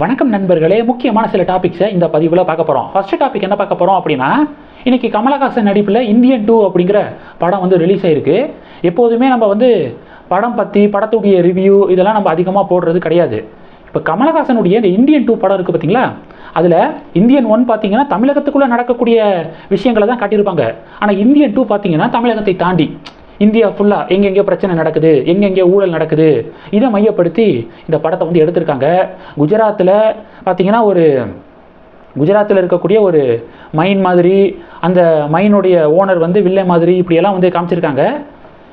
வணக்கம் நண்பர்களே முக்கியமான சில டாபிக்ஸை இந்த பதிவில் பார்க்க போகிறோம் ஃபர்ஸ்ட் டாபிக் என்ன பார்க்க போகிறோம் அப்படின்னா இன்னைக்கு கமலஹாசன் நடிப்பில் இந்தியன் டூ அப்படிங்கிற படம் வந்து ரிலீஸ் ஆயிருக்கு. எப்போதுமே நம்ம வந்து படம் பற்றி படத்துடைய ரிவ்யூ இதெல்லாம் நம்ம அதிகமாக போடுறது கிடையாது. இப்போ கமலஹாசனுடைய இந்த இந்தியன் டூ படம் இருக்குது பார்த்தீங்களா அதில் இந்தியன் ஒன் பார்த்தீங்கன்னா தமிழகத்துக்குள்ளே நடக்கக்கூடிய விஷயங்களை தான் காட்டியிருப்பாங்க. ஆனால் இந்தியன் டூ பார்த்தீங்கன்னா தமிழகத்தை தாண்டி இந்தியா ஃபுல்லாக எங்கெங்கே பிரச்சனை நடக்குது எங்கெங்கே ஊழல் நடக்குது. இதை மையப்படுத்தி இந்த படத்தை வந்து எடுத்திருக்காங்க. குஜராத்தில் பார்த்தீங்கன்னா ஒரு குஜராத்தில் இருக்கக்கூடிய ஒரு மைன் மாதிரி அந்த மைனுடைய ஓனர் வந்து வில்லை மாதிரி இப்படியெல்லாம் வந்து காமிச்சிருக்காங்க.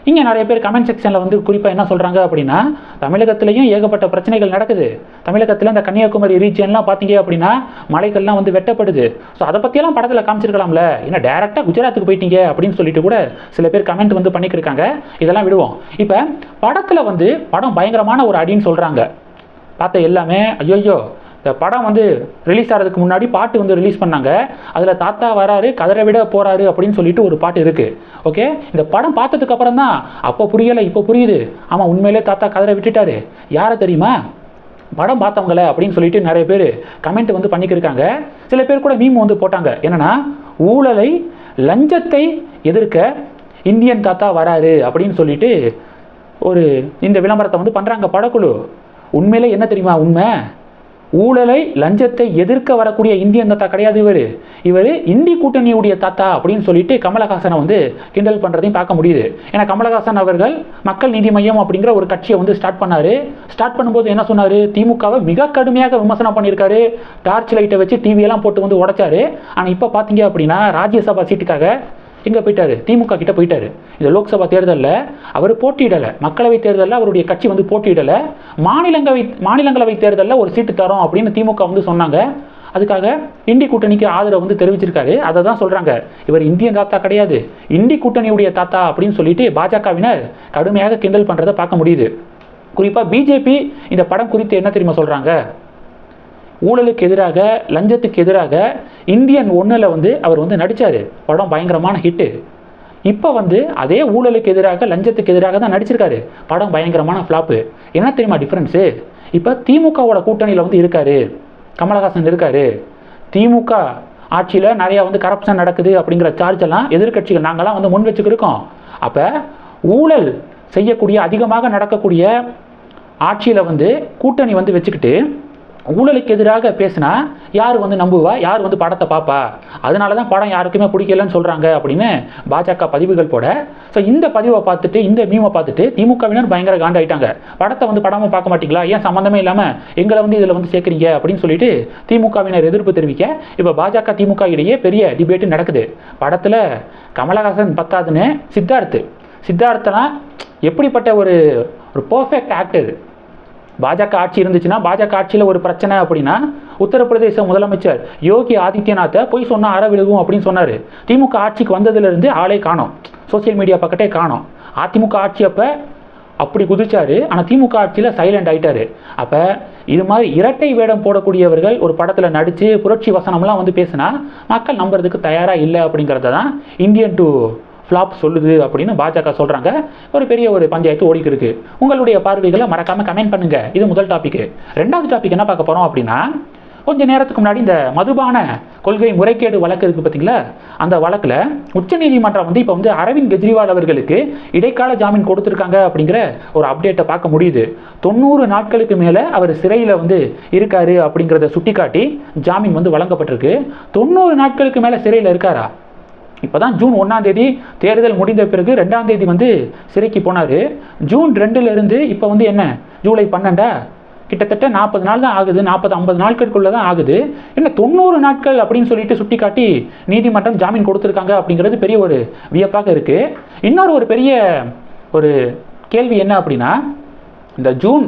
இங்கே நிறைய பேர் கமெண்ட் செக்ஷனில் வந்து குறிப்பாக என்ன சொல்கிறாங்க அப்படின்னா தமிழகத்துலேயும் ஏகப்பட்ட பிரச்சனைகள் நடக்குது. தமிழகத்தில் இந்த கன்னியாகுமரி ரீஜியன்லாம் பார்த்தீங்க அப்படின்னா மலைகள்லாம் வந்து வெட்டப்படுது. ஸோ அதை பற்றியெல்லாம் படத்தில் காமிச்சிருக்கலாம்ல. என்ன டேரெக்டாக குஜராத்துக்கு போயிட்டீங்க அப்படின்னு சொல்லிட்டு கூட சில பேர் கமெண்ட் வந்து பண்ணிக்கிருக்காங்க. இதெல்லாம் விடுவோம். இப்போ படத்தில் வந்து படம் பயங்கரமான ஒரு அடின்னு சொல்கிறாங்க பார்த்த எல்லாமே ஐயோ இந்த படம் வந்து ரிலீஸ் ஆகிறதுக்கு முன்னாடி பாட்டு வந்து ரிலீஸ் பண்ணாங்க. அதில் தாத்தா வராரு கதரை விட போகிறாரு அப்படின்னு சொல்லிட்டு ஒரு பாட்டு இருக்குது ஓகே இந்த படம் பார்த்ததுக்கு அப்புறம் தான் அப்போ புரியலை இப்போ புரியுது. ஆமாம் உண்மையிலே தாத்தா கதரை விட்டுட்டாரு. யாரை தெரியுமா? படம் பார்த்தவங்கள அப்படின்னு சொல்லிட்டு நிறைய பேர் கமெண்ட் வந்து பண்ணிக்கிருக்காங்க. சில பேர் கூட மீம் வந்து போட்டாங்க. என்னென்னா ஊழலை லஞ்சத்தை எதிர்க்க இந்தியன் தாத்தா வராரு அப்படின்னு சொல்லிட்டு ஒரு இந்த விளம்பரத்தை வந்து பண்ணுறாங்க படக்குழு. உண்மையிலே என்ன தெரியுமா உண்மை? ஊழலை லஞ்சத்தை எதிர்க்க வரக்கூடிய இந்தியன் தாத்தா கிடையாது இவர். இவர் இந்தி கூட்டணியுடைய தாத்தா அப்படின்னு சொல்லிட்டு கமலஹாசனை வந்து கிண்டல் பண்ணுறதையும் பார்க்க முடியுது. ஏன்னா கமலஹாசன் அவர்கள் மக்கள் நீதி மையம் அப்படிங்கிற ஒரு கட்சியை வந்து ஸ்டார்ட் பண்ணாரு. ஸ்டார்ட் பண்ணும்போது என்ன சொன்னார்? திமுகவை மிக கடுமையாக விமர்சனம் பண்ணியிருக்காரு. டார்ச் லைட்டை வச்சு டிவியெல்லாம் போட்டு வந்து உடைச்சாரு. ஆனால் இப்போ பார்த்தீங்க அப்படின்னா ராஜ்யசபா சீட்டுக்காக எங்கே போயிட்டாரு திமுக கிட்ட போயிட்டாரு. இந்த லோக்சபா தேர்தலில் அவர் போட்டியிடலை. மக்களவை தேர்தலில் அவருடைய கட்சி வந்து போட்டியிடலை. மாநிலங்களவை மாநிலங்களவை தேர்தலில் ஒரு சீட்டு தரோம் அப்படின்னு திமுக வந்து சொன்னாங்க. அதுக்காக இந்தி கூட்டணிக்கு ஆதரவு வந்து தெரிவிச்சிருக்காரு. அதை தான் சொல்கிறாங்க இவர் இந்தியன் தாத்தா கிடையாது. இந்தி கூட்டணியுடைய தாத்தா அப்படின்னு சொல்லிட்டு பாஜகவினர் கடுமையாக கிண்டல் பண்ணுறதை பார்க்க முடியுது. குறிப்பாக பிஜேபி இந்த படம் குறித்து என்ன தெரியுமா சொல்கிறாங்க ஊழலுக்கு எதிராக லஞ்சத்துக்கு எதிராக இந்தியன் ஒன்றில் வந்து அவர் வந்து நடித்தார் படம் பயங்கரமான ஹிட்டு இப்போ வந்து அதே ஊழலுக்கு எதிராக லஞ்சத்துக்கு எதிராக தான் நடிச்சிருக்காரு. படம் பயங்கரமான ஃப்ளாப்பு என்ன தெரியுமா டிஃப்ரென்ஸு இப்போ திமுகவோட கூட்டணியில் வந்து இருக்காரு. கமலஹாசன் இருக்காரு. திமுக ஆட்சியில் நிறையா வந்து கரப்ஷன் நடக்குது அப்படிங்கிற சார்ஜ் எல்லாம் எதிர்க்கட்சிகள் நாங்களாம் வந்து முன் வச்சுக்கிருக்கோம் அப்போ ஊழல் செய்யக்கூடிய அதிகமாக நடக்கக்கூடிய ஆட்சியில் வந்து கூட்டணி வந்து வச்சுக்கிட்டு ஊழலுக்கு எதிராக பேசினா யார் வந்து நம்புவா? யார் வந்து படத்தை பார்ப்பா அதனால தான் படம் யாருக்குமே பிடிக்கலன்னு சொல்கிறாங்க அப்படின்னு பாஜக பதிவுகள் போட. ஸோ இந்த பதிவை பார்த்துட்டு இந்த மீமை பார்த்துட்டு திமுகவினர் பயங்கர காண்டாயிட்டாங்க. படத்தை வந்து படமும் பார்க்க மாட்டீங்களா? ஏன் சம்மந்தமே இல்லாமல் எங்களை வந்து இதில் வந்து சேர்க்குறீங்க அப்படின்னு சொல்லிட்டு திமுகவினர் எதிர்ப்பு தெரிவிக்க இப்போ பாஜக திமுக இடையே பெரிய டிபேட்டு நடக்குது. படத்தில் கமலஹாசன் பத்தாதுன்னு சித்தார்த்து. சித்தார்த்தனா எப்படிப்பட்ட ஒரு ஒரு பர்ஃபெக்ட் ஆக்டர் பாஜக ஆட்சி இருந்துச்சுன்னா பாஜக ஆட்சியில் ஒரு பிரச்சனை அப்படின்னா உத்தரப்பிரதேச முதலமைச்சர் யோகி ஆதித்யநாத்தை போய் சொன்னால் அற விழுகும் அப்படின்னு சொன்னார். திமுக ஆட்சிக்கு வந்ததுலேருந்து ஆளே காணோம். சோசியல் மீடியா பக்கத்தே காணோம். அதிமுக ஆட்சி அப்போ அப்படி குதிச்சாரு. ஆனால் திமுக ஆட்சியில் சைலண்ட் ஆகிட்டாரு அப்போ இது மாதிரி இரட்டை வேடம் போடக்கூடியவர்கள் ஒரு படத்தில் நடித்து புரட்சி வசனம்லாம் வந்து பேசினா மக்கள் நம்புறதுக்கு தயாராக இல்லை அப்படிங்கிறத தான் இந்தியன் டூ ஃப்ளாப் சொல்லுது அப்படின்னு பாஜக சொல்கிறாங்க ஒரு பெரிய ஒரு பஞ்சாயத்து ஓடிக்கு இருக்கு. உங்களுடைய பார்வைகளை மறக்காமல் கமெண்ட் பண்ணுங்கள் இது முதல் டாபிக் ரெண்டாவது டாபிக் என்ன பார்க்க போகிறோம் அப்படின்னா கொஞ்ச நேரத்துக்கு முன்னாடி இந்த மதுபான கொள்கை முறைகேடு வழக்கு இருக்குது பார்த்தீங்களா அந்த வழக்கில் உச்சநீதிமன்றம் வந்து இப்போ வந்து அரவிந்த் கெஜ்ரிவால் அவர்களுக்கு இடைக்கால ஜாமீன் கொடுத்துருக்காங்க அப்படிங்கிற ஒரு அப்டேட்டை பார்க்க முடியுது. தொண்ணூறு நாட்களுக்கு மேலே அவர் சிறையில் வந்து இருக்காரு அப்படிங்கிறத சுட்டிக்காட்டி ஜாமீன் வந்து வழங்கப்பட்டிருக்கு. தொண்ணூறு நாட்களுக்கு மேலே சிறையில் இருக்காரா? இப்போ தான் ஜூன் ஒன்றாம் தேதி தேர்தல் முடிந்த பிறகு ரெண்டாம் தேதி வந்து சிறைக்கு போனார். ஜூன் ரெண்டுலேருந்து இப்போ வந்து என்ன? ஜூலை பன்னெண்டா? கிட்டத்தட்ட நாற்பது நாள் தான் ஆகுது. நாற்பது ஐம்பது நாட்களுக்குள்ளே தான் ஆகுது. என்ன தொண்ணூறு நாட்கள் அப்படின்னு சொல்லிட்டு சுட்டிக்காட்டி நீதிமன்றம் ஜாமீன் கொடுத்துருக்காங்க அப்படிங்கிறது பெரிய ஒரு வியப்பாக இருக்குது இன்னொரு ஒரு பெரிய ஒரு கேள்வி என்ன அப்படின்னா இந்த ஜூன்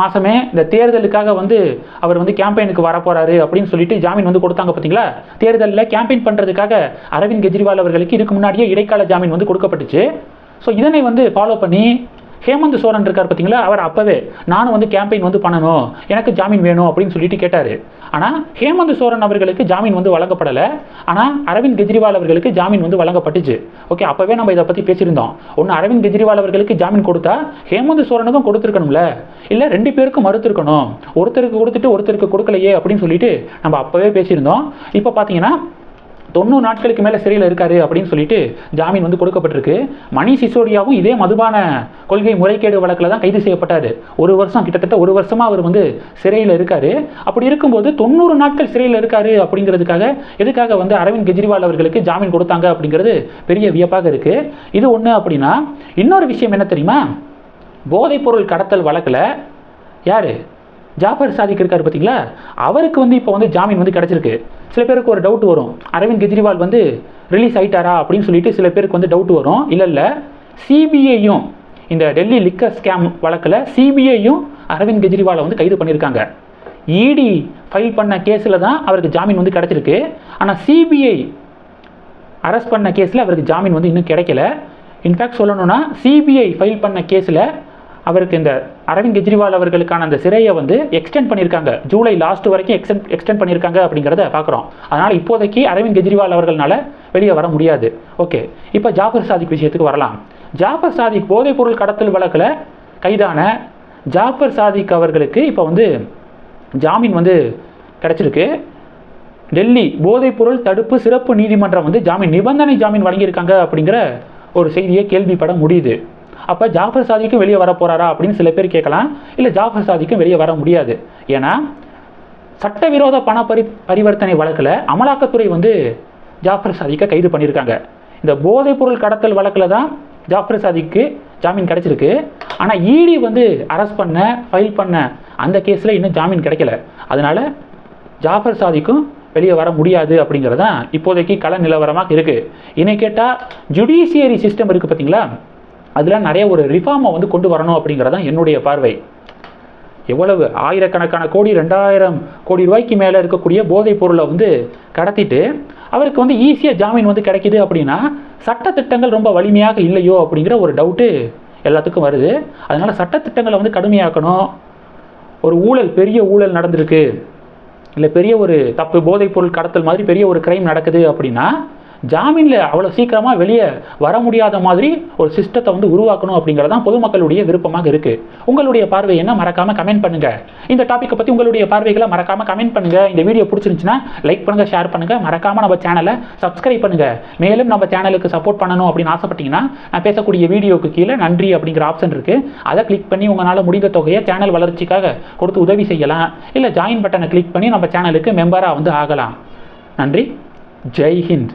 மாதமே இந்த தேர்தலுக்காக வந்து அவர் வந்து கேம்பெயினுக்கு வரப்போறாரு அப்படின்னு சொல்லிட்டு ஜாமீன் வந்து கொடுத்தாங்க பார்த்தீங்களா தேர்தலில் கேம்பெயின் பண்ணுறதுக்காக அரவிந்த் கெஜ்ரிவால் அவர்களுக்கு இதுக்கு முன்னாடியே இடைக்கால ஜாமீன் வந்து கொடுக்கப்பட்டுச்சு. ஸோ இதனை வந்து ஃபாலோ பண்ணி ஹேமந்த் சோரன் இருக்கார் பார்த்தீங்களா அவர் அப்போவே நானும் வந்து கேம்பெயின் வந்து பண்ணணும். எனக்கு ஜாமீன் வேணும் அப்படின்னு சொல்லிட்டு கேட்டார். ஆனால் ஹேமந்த் சோரன் அவர்களுக்கு ஜாமீன் வந்து வழங்கப்படலை. ஆனால் அரவிந்த் கெஜ்ரிவால் அவர்களுக்கு ஜாமீன் வந்து வழங்கப்பட்டுச்சு. ஓகே அப்போவே நம்ம இதை பற்றி பேசியிருந்தோம். ஒன்று அரவிந்த் கெஜ்ரிவால் அவர்களுக்கு ஜாமீன் கொடுத்தா ஹேமந்த் சோரனுக்கும் கொடுத்துருக்கணும்ல? இல்லை ரெண்டு பேருக்கும் மறுத்துருக்கணும். ஒருத்தருக்கு கொடுத்துட்டு ஒருத்தருக்கு கொடுக்கலையே அப்படின்னு சொல்லிட்டு நம்ம அப்போவே பேசியிருந்தோம். இப்போ பார்த்தீங்கன்னா தொண்ணூறு நாட்களுக்கு மேலே சிறையில் இருக்காரு அப்படின்னு சொல்லிட்டு ஜாமீன் வந்து கொடுக்கப்பட்டிருக்கு. மணி சிசோடியாவும் இதே மதுபான கொள்கை முறைகேடு வழக்கில் தான் கைது செய்யப்பட்டார். ஒரு வருஷம் கிட்டத்தட்ட ஒரு வருஷமாக அவர் வந்து சிறையில் இருக்கார். அப்படி இருக்கும்போது தொண்ணூறு நாட்கள் சிறையில் இருக்காரு அப்படிங்கிறதுக்காக எதுக்காக வந்து அரவிந்த் கெஜ்ரிவால் அவர்களுக்கு ஜாமீன் கொடுத்தாங்க அப்படிங்கிறது பெரிய வியப்பாக இருக்குது இது ஒன்று அப்படின்னா இன்னொரு விஷயம் என்ன தெரியுமா? போதைப்பொருள் கடத்தல் வழக்கில் யார்? ஜாஃபர் சாதிக் இருக்கார் பார்த்தீங்களா? அவருக்கு வந்து இப்போ வந்து ஜாமீன் வந்து கிடச்சிருக்கு. சில பேருக்கு ஒரு டவுட் வரும். அரவிந்த் கெஜ்ரிவால் வந்து ரிலீஸ் ஆகிட்டாரா அப்படின்னு சொல்லிட்டு சில பேருக்கு வந்து டவுட் வரும். இல்லை இல்லை. சிபிஐயும் இந்த டெல்லி லிக்கர் ஸ்கேம் வழக்கில் சிபிஐயும் அரவிந்த் கெஜ்ரிவாலை வந்து கைது பண்ணியிருக்காங்க. இடி ஃபைல் பண்ண கேஸில் தான் அவருக்கு ஜாமீன் வந்து கிடச்சிருக்கு. ஆனால் சிபிஐ அரெஸ்ட் பண்ண கேஸில் அவருக்கு ஜாமீன் வந்து இன்னும் கிடைக்கல. இன்ஃபேக்ட் சொல்லணும்னா சிபிஐ ஃபைல் பண்ண கேஸில் அவருக்கு இந்த அரவிந்த் கெஜ்ரிவால் அவர்களுக்கான அந்த சிறையை வந்து எக்ஸ்டெண்ட் பண்ணியிருக்காங்க. ஜூலை லாஸ்ட் வரைக்கும் எக்ஸ்டென் எக்ஸ்டெண்ட் பண்ணியிருக்காங்க அப்படிங்கிறத பார்க்குறோம். அதனால் இப்போதைக்கு அரவிந்த் கெஜ்ரிவால் அவர்களால் வெளியே வர முடியாது. ஓகே இப்போ ஜாஃபர் சாதிக் விஷயத்துக்கு வரலாம். ஜாஃபர் சாதிக் போதைப்பொருள் கடத்தல் வழக்கில் கைதான ஜாஃபர் சாதிக் அவர்களுக்கு இப்போ வந்து ஜாமீன் வந்து கிடச்சிருக்கு. டெல்லி போதைப்பொருள் தடுப்பு சிறப்பு நீதிமன்றம் வந்து ஜாமீன் நிபந்தனை ஜாமீன் வழங்கியிருக்காங்க அப்படிங்கிற ஒரு செய்தியை கேள்விப்பட முடியுது. அப்போ ஜாஃபர் சாதிக்கும் வெளியே வர போகிறாரா அப்படின்னு சில பேர் கேட்கலாம். இல்லை ஜாஃபர் சாதிக்கும் வெளியே வர முடியாது. ஏன்னா சட்டவிரோத பண பரி பரிவர்த்தனை வழக்கில் அமலாக்கத்துறை வந்து ஜாஃபர் சாதிக்கை கைது பண்ணியிருக்காங்க இந்த போதைப்பொருள் கடத்தல் வழக்கில் தான் ஜாஃபர் சாதிக்கு ஜாமீன் கிடச்சிருக்கு. ஆனால் இடி வந்து அரெஸ்ட் பண்ண ஃபைல் பண்ண அந்த கேஸில் இன்னும் ஜாமீன் கிடைக்கல. அதனால் ஜாஃபர் சாதிக்கும் வெளியே வர முடியாது அப்படிங்கிறது தான் இப்போதைக்கு கள நிலவரமாக இருக்குது இன்னை கேட்டால் ஜுடிஷியரி சிஸ்டம் இருக்குது பார்த்தீங்களா அதில் நிறைய ஒரு ரிஃபார்மை வந்து கொண்டு வரணும் அப்படிங்கிறது தான் என்னுடைய பார்வை. எவ்வளவு? ஆயிரக்கணக்கான கோடி ரெண்டாயிரம் கோடி ரூபாய்க்கு மேலே இருக்கக்கூடிய போதைப் பொருளை வந்து கடத்திட்டு அவருக்கு வந்து ஈஸியாக ஜாமீன் வந்து கிடைக்கிது அப்படின்னா சட்டத்திட்டங்கள் ரொம்ப வலிமையாக இல்லையோ அப்படிங்கிற ஒரு டவுட்டு எல்லாத்துக்கும் வருது. அதனால் சட்டத்திட்டங்களை வந்து கடுமையாக்கணும். ஒரு ஊழல் பெரிய ஊழல் நடந்திருக்கு. இல்லை பெரிய ஒரு தப்பு போதைப் பொருள் கடத்தல் மாதிரி பெரிய ஒரு கிரைம் நடக்குது அப்படின்னா ஜாமீனில் அவ்வளோ சீக்கிரமாக வெளியே வர முடியாத மாதிரி ஒரு சிஸ்டத்தை வந்து உருவாக்கணும் அப்படிங்கிறது தான் பொதுமக்களுடைய விருப்பமாக இருக்குது உங்களுடைய பார்வை என்ன? மறக்காமல் கமெண்ட் பண்ணுங்கள் இந்த டாப்பிக்கை பற்றி உங்களுடைய பார்வைகளை மறக்காமல் கமெண்ட் பண்ணுங்கள் இந்த வீடியோ பிடிச்சிருந்துச்சுன்னா லைக் பண்ணுங்கள் ஷேர் பண்ணுங்கள் மறக்காமல் நம்ம சேனலை சப்ஸ்கிரைப் பண்ணுங்கள் மேலும் நம்ம சேனலுக்கு சப்போர்ட் பண்ணணும் அப்படின்னு ஆசைப்பட்டீங்கன்னா நான் பேசக்கூடிய வீடியோக்கு கீழே நன்றி அப்படிங்கிற ஆப்ஷன் இருக்குது அதை கிளிக் பண்ணி உங்களால் முடிந்த தொகையை சேனல் வளர்ச்சிக்காக கொடுத்து உதவி செய்யலாம். இல்லை ஜாயின் பட்டனை கிளிக் பண்ணி நம்ம சேனலுக்கு மெம்பராக வந்து ஆகலாம். நன்றி. ஜெய் ஹிந்த்.